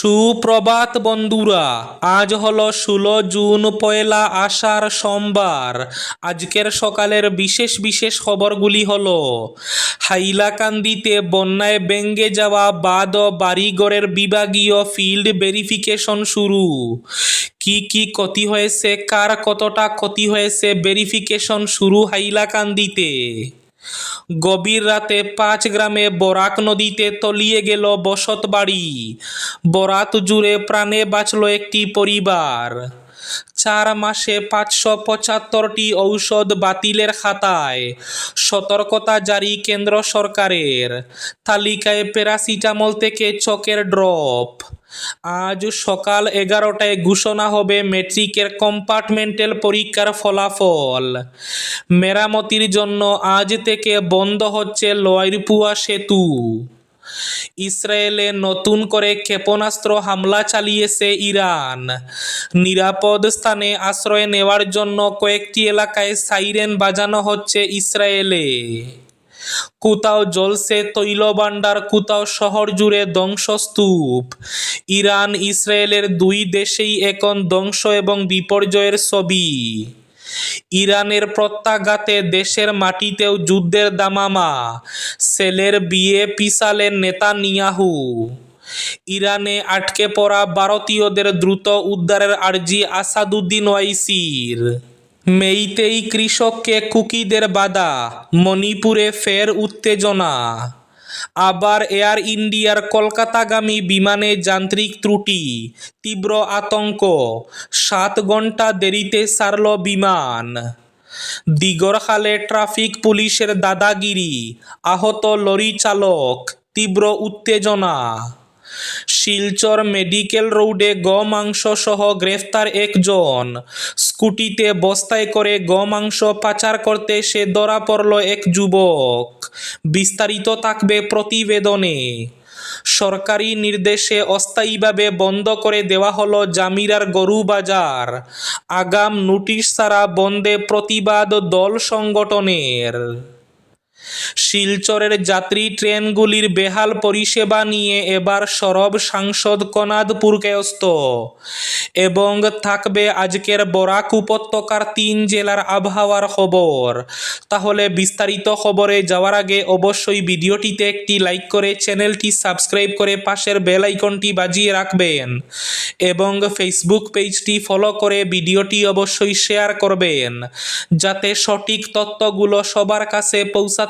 সুপ্রভাত বন্ধুরা, আজ হলো ষোলো জুন, পয়লা আষাঢ় সোমবার। আজকের সকালের বিশেষ বিশেষ খবরগুলি হল, হাইলাকান্দিতে বন্যায় ব্যঙ্গে যাওয়া বাদ ও বাড়িঘরের বিভাগীয় ফিল্ড ভেরিফিকেশন শুরু। কি কি ক্ষতি হয়েছে, কার কতটা ক্ষতি হয়েছে ভেরিফিকেশন শুরু হাইলাকান্দিতে। গভীর রাতে পাঁচ গ্রামে বরাক নদীতে তলিয়ে গেল বসত বাড়ি। বরাত জুড়ে প্রাণে বাঁচল একটি পরিবার। চার মাসে পাঁচশো পঁচাত্তরটি ঔষধ বাতিলের খাতায়। সতর্কতা জারি কেন্দ্র সরকারের। তালিকায় প্যারাসিটামল থেকে চকের ড্রপ। আজ সকাল এগারোটায় ঘোষণা হবে মেট্রিকের কম্পার্টমেন্টাল পরীক্ষার ফলাফল। মেরামতির জন্য আজ থেকে বন্ধ হচ্ছে লয়রপুয়া সেতু। ইসরায়েলে নতুন করে ক্ষেপণাস্ত্র হামলা চালিয়েছে ইরান। নিরাপদ স্থানে আশ্রয় নেওয়ার জন্য কয়েকটি এলাকায় সাইরেন বাজানো হচ্ছে ইসরায়েলে। কোথাও জ্বলছে তৈলভাণ্ডার কোথাও শহর জুড়ে ধ্বংসস্তূপ। ইরান, ইসরায়েলের দুই দেশেই এখন ধ্বংস এবং বিপর্যয়ের ছবি। ইরানের প্রত্যাঘাতে দেশের মাটিতেও যুদ্ধের দামামা, সেলের বিয়ে পিসালেন নেতানিয়াহু। ইরানে আটকে পড়া ভারতীয়দের দ্রুত উদ্ধারের আর্জি আসাদুদ্দিন ওয়াইসির। মেইতেই কৃষককে কুকিদের বাধা, মণিপুরে ফের উত্তেজনা। আবার এয়ার ইন্ডিয়ার কলকাতাগামী বিমানে যান্ত্রিক ত্রুটি, তীব্র আতঙ্ক, সাত ঘণ্টা দেরিতে সারল বিমান। দিগরখালে ট্রাফিক পুলিশের দাদাগিরি, আহত লরি চালক, তীব্র উত্তেজনা। শিলচর মেডিকেল রোডে গমাংস সহ গ্রেফতার একজন। স্কুটিতে বস্তায় করে গমাংস পাচার করতে সে ধরা পড়ল এক যুবক। বিস্তারিত থাকবে প্রতিবেদনে। সরকারি নির্দেশে অস্থায়ীভাবে বন্ধ করে দেওয়া হলো জামিরার গরু বাজার। আগাম নোটিশ ছাড়া বন্ধে প্রতিবাদ দল সংগঠনের। শিলচরের যাত্রী ট্রেনগুলির বেহাল পরিষেবা নিয়ে এবার সরব সাংসদ কনাদপুর কায়স্থ এবং থাকবে আজকের বরাক উপত্যকার তিন জেলার আবহাওয়ার খবর। তাহলে বিস্তারিত খবরে যাওয়ার আগে অবশ্যই ভিডিওটিতে একটি লাইক করে চ্যানেলটি সাবস্ক্রাইব করে পাশের বেল আইকনটি বাজিয়ে রাখবেন। এবং ফেসবুক পেজটি ফলো করে ভিডিওটি অবশ্যই শেয়ার করবেন। যাতে সঠিক তথ্যগুলো সবার কাছে পৌঁছাতে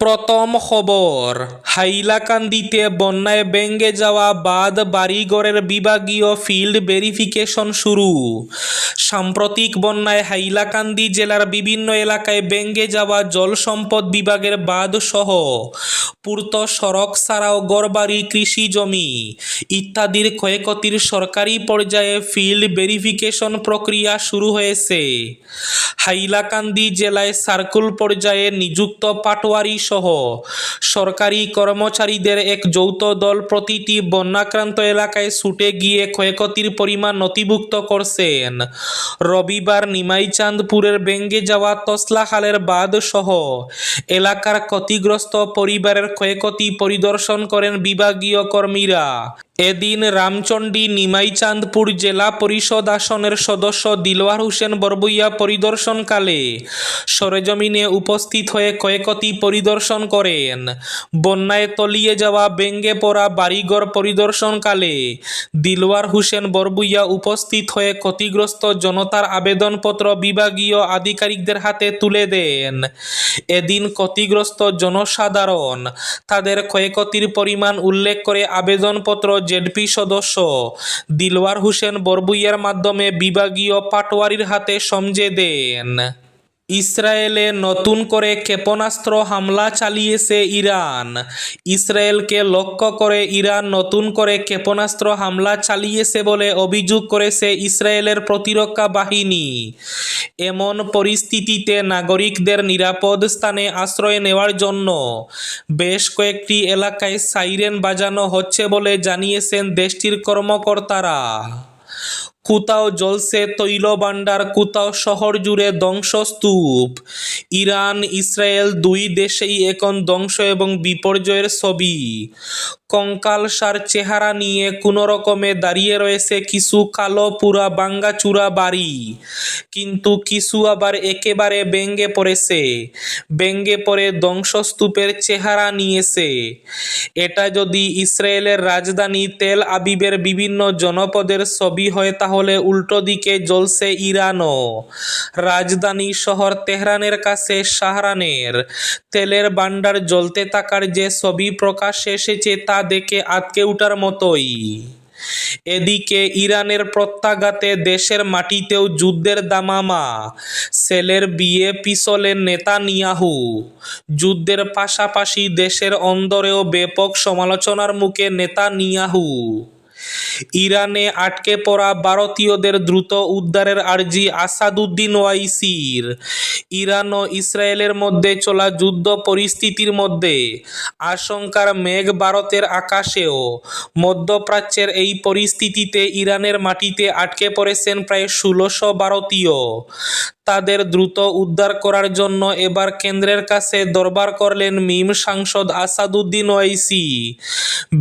প্রথম খবর, হাইলাকান্দিতে বন্যায় ব্যঙ্গে যাওয়া বাদ বাড়িঘরের বিভাগীয় ফিল্ড ভেরিফিকেশন শুরু। সাম্প্রতিক বন্যায় হাইলাকান্দি জেলার বিভিন্ন এলাকায় ব্যঙ্গে যাওয়া জল সম্পদ বিভাগের বাঁধ সহ পূর্ত সড়ক ছাড়াও গড়বাড়ি কৃষি জমি ইত্যাদির ক্ষয়ক্ষতির সরকারি পর্যায়ে ফিল্ড ভেরিফিকেশন প্রক্রিয়া শুরু হয়েছে। হাইলাকান্দি জেলায় সার্কুল পর্যায়ে নিযুক্ত পাটোয়ারি সহ। সরকারি কর্মচারীদের এক যৌথ দল প্রতিটি বন্যাক্রান্ত এলাকায় ছুটে গিয়ে ক্ষয়ক্ষতির পরিমাণ নথিভুক্ত করছেন। রবিবার নিমাইচাঁদপুরের বেঙ্গে যাওয়া তসলা খালের বাঁধ সহ এলাকার ক্ষতিগ্রস্ত পরিবারের ক্ষয়ক্ষতি পরিদর্শন করেন বিভাগীয় কর্মীরা। এদিন রামচণ্ডী নিমাইচাঁদপুর জেলা পরিষদ আসনের সদস্য দিলওয়ার হোসেন বরবইয়া পরিদর্শনকালে সরেজমিনে উপস্থিত হয়ে ক্ষয়ক্ষতি পরিদর্শন করেন। বন্যায় তলিয়ে যাওয়া ব্যঙ্গে পড়া বাড়িঘর পরিদর্শনকালে দিলওয়ার হোসেন বরবুইয়া উপস্থিত হয়ে ক্ষতিগ্রস্ত জনতার আবেদনপত্র বিভাগীয় আধিকারিকদের হাতে তুলে দেন। এদিন ক্ষতিগ্রস্ত জনসাধারণ তাদের ক্ষয়ক্ষতির পরিমাণ উল্লেখ করে আবেদনপত্র জেডপি সদস্য। দিলওয়ার হোসেন বরবুইয়ার মাধ্যমে বিভাগীয় পাটোয়ারির হাতে সমঝে দেন। ইসরায়েলে নতুন করে ক্ষেপণাস্ত্র হামলা চালিয়েছে ইরান। ইসরায়েলকে লক্ষ্য করে ইরান নতুন করে ক্ষেপণাস্ত্র হামলা চালিয়েছে বলে অভিযোগ করেছে ইসরায়েলের প্রতিরক্ষা বাহিনী। এমন পরিস্থিতিতে নাগরিকদের নিরাপদ স্থানে আশ্রয় নেওয়ার জন্য বেশ কয়েকটি এলাকায় সাইরেন বাজানো হচ্ছে বলে জানিয়েছেন দেশটির কর্মকর্তারা। কোথাও জলসে তৈল ভাণ্ডার কোথাও শহর জুড়ে ধ্বংসস্তূপ। ইরান, ইসরায়েল দুই দেশেই এখন ধ্বংস এবং বিপর্যয়ের ছবি। কঙ্কালসার চেহারা নিয়ে কোনো রকমে দাঁড়িয়ে রয়েছে কিছু কালো পুরা বাঙ্গাচুরা বাড়ি। কিন্তু কিছু আবার একেবারে ব্যঙ্গে পড়েছে। ব্যঙ্গে পড়ে ধ্বংসস্তূপের চেহারা নিয়েছে। এটা যদি ইসরায়েলের রাজধানী তেল আবিবের বিভিন্ন জনপদের ছবি হয়, তাহলে উল্টো দিকে জ্বলছে ইরানও। রাজধানী শহর তেহরানের কাছে শাহরানের তেলের ভাণ্ডার জ্বলতে থাকার যে ছবি প্রকাশ্যে এসেছে, তা দেখে আটকে উঠার মতোই। এদিকে ইরানের প্রত্যাঘাতে দেশের মাটিতেও যুদ্ধের দামামা, সেলের বিয়ে পিছলের নেতানিয়াহু। যুদ্ধের পাশাপাশি দেশের অন্দরেও ব্যাপক সমালোচনার মুখে নেতা নেতানিয়াহু। ইরানে আটকে পড়া ভারতীয়দের দ্রুত উদ্ধারের আর্জি আসাদুদ্দিন ওয়াইসির। ইরান ও ইসরায়েলের মধ্যে চলা যুদ্ধ পরিস্থিতির মধ্যে আশঙ্কার মেঘ ভারতের আকাশেও। মধ্যপ্রাচ্যের এই পরিস্থিতিতে ইরানের মাটিতে আটকে পড়েছেন প্রায় ষোলোশো ভারতীয়। তাদের দ্রুত উদ্ধার করার জন্য এবার কেন্দ্রের কাছে দরবার করলেন মিম সাংসদ আসাদুদ্দিন ওয়াইসি।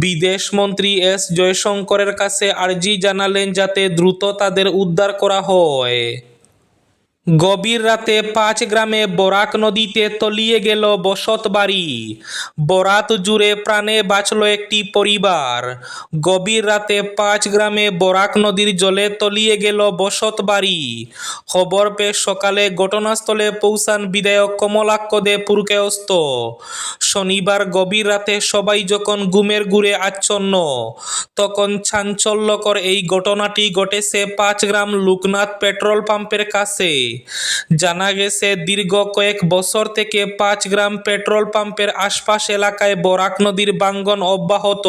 বিদেশমন্ত্রী এস জয়শঙ্করের কাছে আর্জি জানালেন যাতে দ্রুত তাদের উদ্ধার করা হয়। গভীর রাতে পাঁচ গ্রামে বরাক নদীতে তলিয়ে গেল বসত বাড়ি। বরাত জুড়ে প্রাণে বাঁচল একটি পরিবার। গভীর রাতে পাঁচ গ্রামে বরাক নদীর জলে তলিয়ে গেল বসত বাড়ি। খবর পেয়ে সকালে ঘটনাস্থলে পৌঁছান বিধায়ক কমলাক্ষ দে পুরকেয়স্ত শনিবার গভীর রাতে সবাই যখন ঘুমের ঘুরে আচ্ছন্ন, তখন চাঞ্চল্যকর এই ঘটনাটি ঘটেছে পাঁচ গ্রাম লোকনাথ পেট্রোল পাম্পের কাছে। জানা গেছে, দীর্ঘ কয়েক বছর থেকে পাঁচ গ্রাম পেট্রোল পাম্পের আশপাশ এলাকায় বরাক নদীর বাঙ্গন অব্যাহত।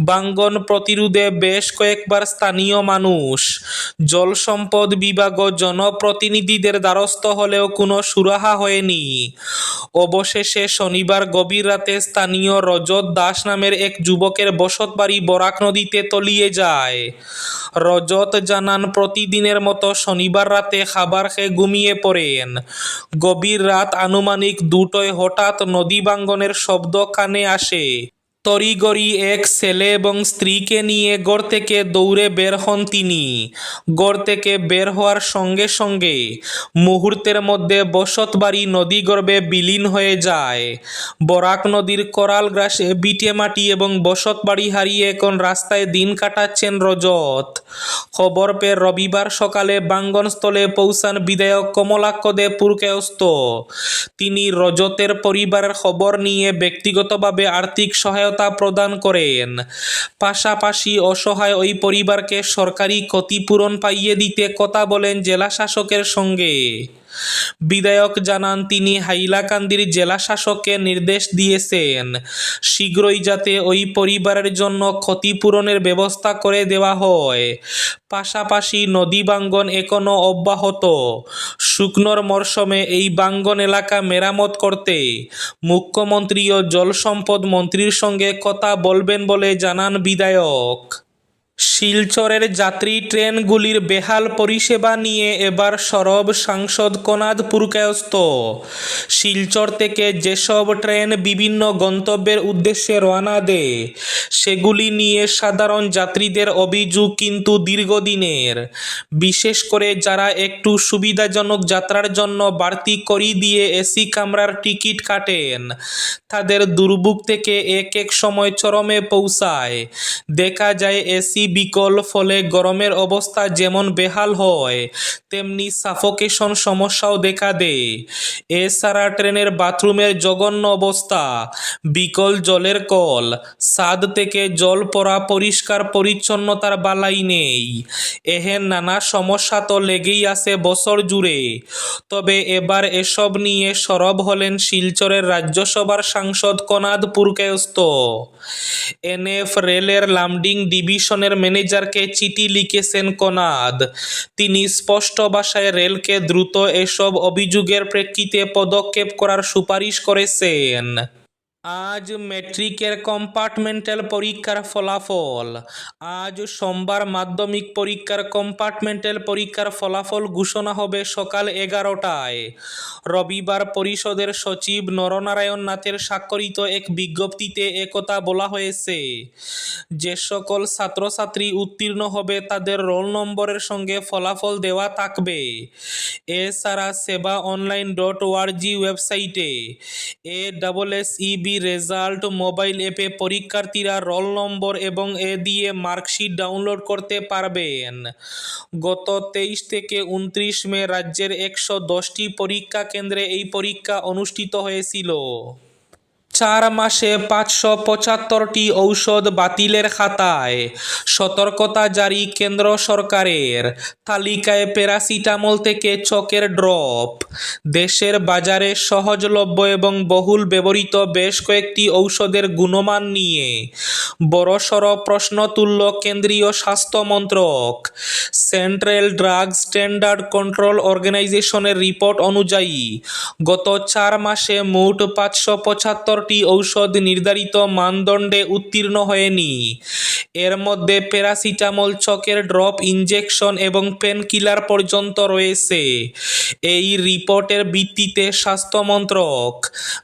বাঙ্গন প্রতিরোধে বেশ কয়েকবার স্থানীয় মানুষ, জল সম্পদ বিভাগ জনপ্রতিনিধিদের দ্বারস্থ হলেও কোনো সুরাহা হয়নি। অবশেষে শনিবার গভীর রাতে স্থানীয় রজত দাস নামের এক যুবকের বসতবাড়ি বরাক নদীতে তলিয়ে যায়। রজত জানান, প্রতিদিনের মতো শনিবার রাতে খাবার খেয়ে ঘুমিয়ে পড়েন। গভীর রাত আনুমানিক দুটোয় হঠাৎ নদী বাঙ্গনের শব্দ কানে আসে। তড়িগড়ি এক ছেলে এবং স্ত্রীকে নিয়ে গড় থেকে দৌড়ে বের হন তিনি। গড় থেকে বের হওয়ার সঙ্গে সঙ্গে মুহূর্তের মধ্যে বসতবাড়ি নদীগর্ভে বিলীন হয়ে যায়। বরাক নদীর করাল গ্রাসে বিটে মাটি এবং বসতবাড়ি হারিয়ে এখন রাস্তায় দিন কাটাচ্ছেন রজত। খবর পেয়ে রবিবার সকালে বাঙ্গনস্থলে পৌঁছান বিধায়ক কমলাক্ষ দে পুরকেয়স্ত তিনি রজতের পরিবারের খবর নিয়ে ব্যক্তিগতভাবে আর্থিক সহায়তা প্রদান করেন। পাশাপাশি অসহায় ওই পরিবারকে সরকারি ক্ষতিপূরণ পাইয়ে দিতে কথা বলেন জেলা শাসকের সঙ্গে। বিধায়ক জানান, তিনি হাইলাকান্দির জেলা শাসককে নির্দেশ দিয়েছেন। শীঘ্রই যাতে ওই পরিবারের জন্য ক্ষতিপূরণের ব্যবস্থা করে দেওয়া হয়। পাশাপাশি নদী বাঙ্গন এখনও অব্যাহত। শুকনোর মরশুমে এই বাঙ্গন এলাকা মেরামত করতে মুখ্যমন্ত্রী ও জলসম্পদ মন্ত্রীর সঙ্গে কথা বলবেন বলে জানান বিধায়ক। শিলচরের যাত্রী ট্রেনগুলির বেহাল পরিষেবা নিয়ে এবার সরব সাংসদ কোনাদ পুরকায়স্ত শিলচর থেকে যেসব ট্রেন বিভিন্ন গন্তব্যের উদ্দেশ্যে রওনা দেয়, সেগুলি নিয়ে সাধারণ যাত্রীদের অভিযোগ কিন্তু দীর্ঘদিনের। বিশেষ করে যারা একটু সুবিধাজনক যাত্রার জন্য বাড়তি করি দিয়ে এসি কামরার টিকিট কাটেন, তাদের দুর্ভোগ থেকে এক এক সময় চরমে পৌঁছায়। দেখা যায় এসি বিকল ফলে গরমের অবস্থা যেমন বেহাল হয়, তেমনি সাফোকেশন সমস্যাও দেখা দেয়। এছাড়া ট্রেনের বাথরুমের জঘন্য অবস্থা, বিকল জলের কল, ছাদ থেকে জল পড়া পরিষ্কার পরিচ্ছন্নতার বালাই নেই। এহেন নানা সমস্যা তো লেগেই আছে বছর জুড়ে। তবে এবার এসব নিয়ে সরব হলেন শিলচরের রাজ্যসভার সাংসদ কনাদ পুরকায়স্ত এনএফ রেলের লামডিং ডিভিশনের ম্যানেজারকে চিঠি লিখেছেন কোনাদ। তিনি স্পষ্ট ভাষায় রেলকে দ্রুত এসব অভিযোগের প্রেক্ষিতে পদক্ষেপ করার সুপারিশ করেছেন। আজ ম্যাট্রিকের কম্পার্টমেন্টাল পরীক্ষার ফলাফল। আজ সোমবার মাধ্যমিক পরীক্ষার কম্পার্টমেন্টাল পরীক্ষার ফলাফল ঘোষণা হবে সকাল এগারোটায়। রবিবার পরিষদের সচিব নরনারায়ণ নাথের স্বাক্ষরিত এক বিজ্ঞপ্তিতে একথা বলা হয়েছে। যে সকল ছাত্রছাত্রী উত্তীর্ণ হবে তাদের রোল নম্বরের সঙ্গে ফলাফল দেওয়া থাকবে। এছাড়া সেবা অনলাইন ডট ওআরজি ওয়েবসাইটে A double S E B result, mobile অ্যাপে পরীক্ষার্থীরা রোল নম্বর এবং এ দিয়ে মার্কশিট ডাউনলোড করতে পারবেন। গত তেইশ থেকে উনত্রিশ মে রাজ্যের একশো দশটি পরীক্ষা কেন্দ্রে এই পরীক্ষা অনুষ্ঠিত হয়েছিল। চার মাসে পাঁচশো পঁচাত্তরটি ঔষধ বাতিলের খাতায়। সতর্কতা জারি কেন্দ্র সরকারের। তালিকায় প্যারাসিটামল থেকে চকের ড্রপ। দেশের বাজারে সহজলভ্য এবং বহুল ব্যবহৃত বেশ কয়েকটি ঔষধের গুণমান নিয়ে বড়সড় প্রশ্ন তুলল কেন্দ্রীয় স্বাস্থ্য মন্ত্রক। সেন্ট্রাল ড্রাগ স্ট্যান্ডার্ড কন্ট্রোল অর্গানাইজেশনের রিপোর্ট অনুযায়ী গত চার মাসে মোট পাঁচশো পঁচাত্তর পঁচাত্তরটি ঔষধ নির্ধারিত মানদণ্ডে উত্তীর্ণ হয়নি। এর মধ্যে প্যারাসিটামল চকের ড্রপ ইনজেকশন এবং পেনকিলার পর্যন্ত রয়েছে। এই রিপোর্টের ভিত্তিতে স্বাস্থ্য মন্ত্রক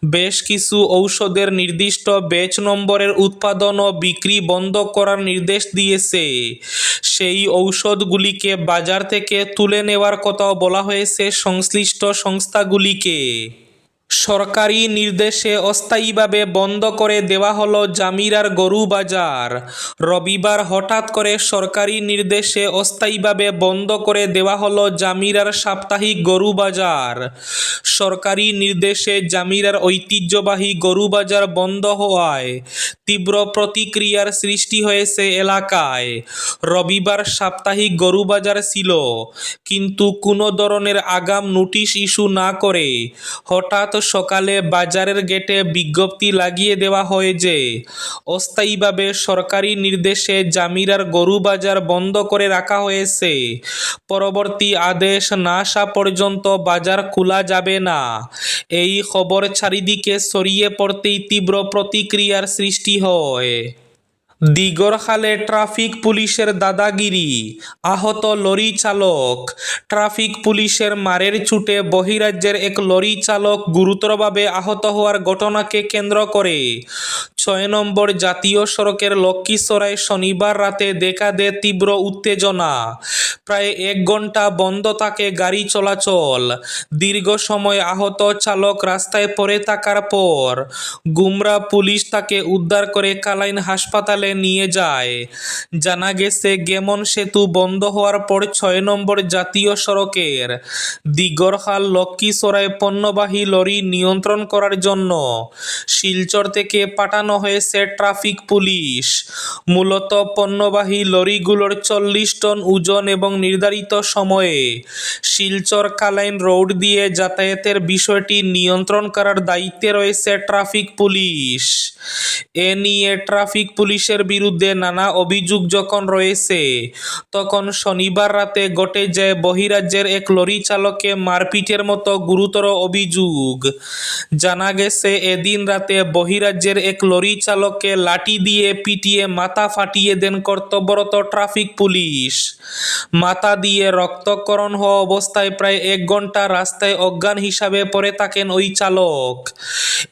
বেশ কিছু ঔষধের নির্দিষ্ট ব্যাচ নম্বরের উৎপাদন ও বিক্রি বন্ধ করার নির্দেশ দিয়েছে। সেই ঔষধগুলিকে বাজার থেকে তুলে নেওয়ার কথাও বলা হয়েছে সংশ্লিষ্ট সংস্থাগুলিকে। সরকারি নির্দেশে অস্থায়ীভাবে বন্ধ করে দেওয়া হলো জামিরার গরু বাজার। রবিবার হঠাৎ করে সরকারি নির্দেশে অস্থায়ীভাবে বন্ধ করে দেওয়া হলো জামিরার সাপ্তাহিক গরু বাজার। সরকারি নির্দেশে জামিরার ঐতিহ্যবাহী গরু বাজার বন্ধ হওয়ায় তীব্র প্রতিক্রিয়ার সৃষ্টি হয়েছে এলাকায়। রবিবার সাপ্তাহিক গরু বাজার ছিল, কিন্তু কোনো ধরনের আগাম নোটিশ ইস্যু না করে হঠাৎ সকালে বাজারের গেটে বিজ্ঞপ্তি লাগিয়ে দেওয়া হয় যে, অস্থায়ীভাবে সরকারি নির্দেশে জামিরার গরু বাজার বন্ধ করে রাখা হয়েছে। পরবর্তী আদেশ না আসা পর্যন্ত বাজার খোলা যাবে না। এই খবর চারিদিকে ছড়িয়ে পড়তেই তীব্র প্রতিক্রিয়ার সৃষ্টি হয়। দিগরখালে ট্রাফিক পুলিশের দাদাগিরি, আহত লরি চালক। ট্রাফিক পুলিশের মারের ছুটে বহিরাজ্যের এক লরি চালক গুরুতরভাবে আহত হওয়ার ঘটনাকে কেন্দ্র করে। ছয় নম্বর জাতীয় সড়কের লক্ষ্মীসরায় শনিবার রাতে দেখা দেয় তীব্র উত্তেজনা। প্রায় এক ঘণ্টা বন্ধ থাকে গাড়ি চলাচল। দীর্ঘ সময় আহত চালক রাস্তায় পড়ে থাকার পর গুমরা পুলিশ তাকে উদ্ধার করে কালাইন হাসপাতালে নিয়ে যায়। জানা গেছে, গেমন সেতু বন্ধ হওয়ার পর ছয় নম্বর জাতীয় সড়কের দিগরখাল লক্ষ্মীসরাই পণ্যবাহী লরি নিয়ন্ত্রণ করার জন্য শিলচর থেকে পাঠানো হয়েছে ট্রাফিক পুলিশ। মূলত পণ্যবাহী লরিগুলোর চল্লিশ টন ওজন এবং নির্ধারিত সময়ে শিলচর কালাইন রোড দিয়ে যাতায়াতের বিষয়টি নিয়ন্ত্রণ করার দায়িত্বে রয়েছে ট্রাফিক পুলিশ। এ নিয়ে ট্রাফিক পুলিশের বিরুদ্ধে নানা অভিযোগ যখন রয়েছে, তখন শনিবার রাতে ঘটে যায় বহিরাজ্যের এক লরি চালককে মারপিটের মতো গুরুতর অভিযোগ। জানা গেছে, এদিন রাতে বহিরাজ্যের এক লরি চালককে লাঠি দিয়ে পিটিয়ে মাথা ফাটিয়ে দেন কর্তব্যরত ট্রাফিক পুলিশ। মাথা দিয়ে রক্তকরণ হওয়া অবস্থায় প্রায় এক ঘণ্টা রাস্তায় অজ্ঞান হিসাবে পড়ে থাকেন ওই চালক।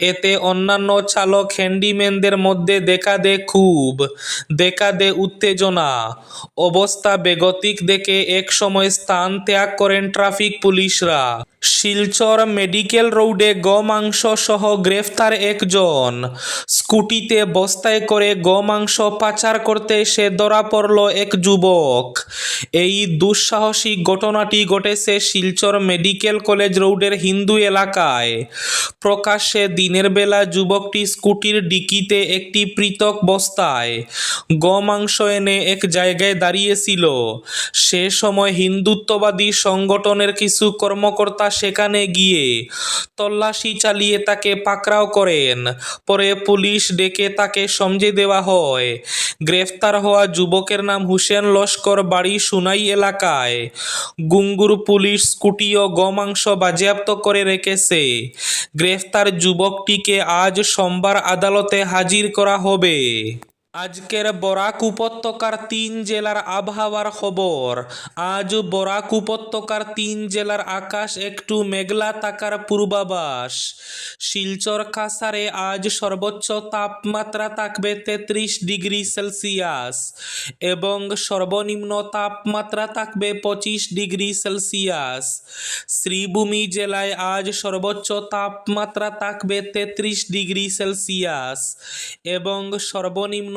এতে অন্যান্য চালক, হ্যান্ডিম্যানদের মধ্যে দেখা দেয় খুব দেখা দেয় উত্তেজনা। অবস্থা বেগতিক দেখে এক সময় স্থান ত্যাগ করেন ট্রাফিক পুলিশরা। শিলচর মেডিকেল রোডে গোমাংস সহ গ্রেফতার একজন। স্কুটিতে বস্তায় করে গোমাংস পাচার করতে সে ধরা পড়ল এক যুবক। এই দুঃসাহসিক ঘটনাটি ঘটেছে শিলচর মেডিকেল কলেজ রোডের হিন্দু এলাকায়। প্রকাশ্যে দিনের বেলা যুবকটি স্কুটির ডিকিতে একটি পৃথক বস্তায় গোমাংস এনে এক জায়গায় দাঁড়িয়েছিল। সে সময় হিন্দুত্ববাদী সংগঠনের কিছু কর্মকর্তা সেখানে গিয়ে তল্লাশি চালিয়ে তাকে পাকড়াও করেন। পরে পুলিশ ডেকে তাকে সমঝে দেওয়া হয়। গ্রেফতার হওয়া যুবকের নাম হুসেন লস্কর, বাড়ি সুনাই এলাকায়। গুঙ্গুর পুলিশ স্কুটি ও গমাংস বাজেয়াপ্ত করে রেখেছে। গ্রেফতার যুবকটিকে আজ সোমবার আদালতে হাজির করা হবে। আজকের বরাক উপত্যকার তিন জেলার আবহাওয়ার খবর। আজ বরাক উপত্যকার তিন জেলার আকাশ একটু মেঘলা থাকার পূর্বাভাস। শিলচর কাসারে আজ সর্বোচ্চ তাপমাত্রা থাকবে তেত্রিশ ডিগ্রি সেলসিয়াস এবং সর্বনিম্ন তাপমাত্রা থাকবে পঁচিশ ডিগ্রি সেলসিয়াস। শ্রীভূমি জেলায় আজ সর্বোচ্চ তাপমাত্রা থাকবে তেত্রিশ ডিগ্রি সেলসিয়াস এবং সর্বনিম্ন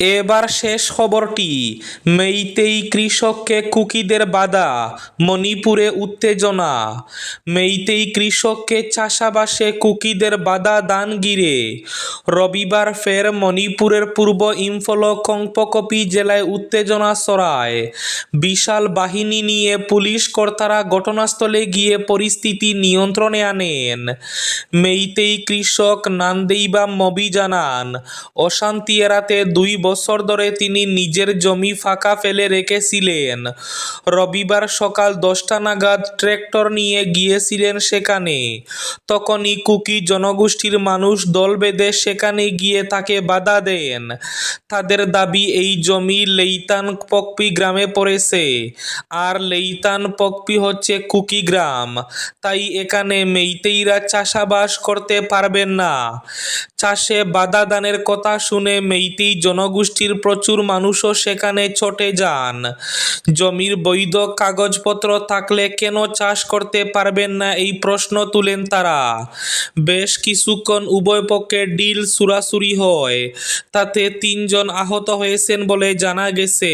এবার শেষ খবরটি, মেইতেই কৃষককে কুকিদের বাধা, মণিপুরে উত্তেজনা। মেইতেই কৃষককে চাষাবাসে কুকিদের বাধা দান গিরে। রবিবার ফের মণিপুরের পূর্ব ইম্ফল কংপকপি জেলায় উত্তেজনা ছড়ায়। বিশাল বাহিনী নিয়ে পুলিশ কর্তারা ঘটনাস্থলে গিয়ে পরিস্থিতি নিয়ন্ত্রণে আনেন। মেইতেই কৃষক নান্দেইবা মবি জানান, অশান্তি এড়াতে দুই বছর ধরে তিনি নিজের জমি ফাঁকা ফেলে রেখেছিলেন। রবিবার সকাল দশটা নাগাদ ট্রেক্টর নিয়ে গিয়েছিলেন সেখানে। তখনই কুকি জনগোষ্ঠীর মানুষ দল বেঁধে সেখানে গিয়ে তাকে বাধা দেন। তাদের দাবি, এই জমি লেইতান পকপি গ্রামে পড়েছে। আর লেইতান পকপি হচ্ছে কুকি গ্রাম। তাই এখানে মেইতেইরা চাষাবাস করতে পারবেন না। চাষে বাধা দানের কথা শুনে মেইতেই জনগোষ্ঠীর প্রচুর মানুষও সেখানে ছটে যান। জমির বৈধ কাগজপত্র থাকলে কেন চাষ করতে পারবেন না এই প্রশ্ন তুলেন তারা। বেশ কিছুক্ষণ উভয় পক্ষে ডিল সুরাসুরি হয়, তাতে তিনজন আহত হয়েছেন বলে জানা গেছে।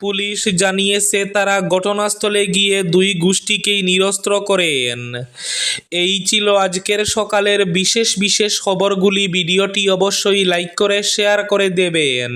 পুলিশ জানিয়েছে, তারা ঘটনাস্থলে গিয়ে দুই গোষ্ঠীকেই নিরস্ত্র করেন। এই ছিল আজকের সকালের বিশেষ বিশেষ খবরগুলি। ভিডিওটি অবশ্যই লাইক করে, শেয়ার করে দেবেন।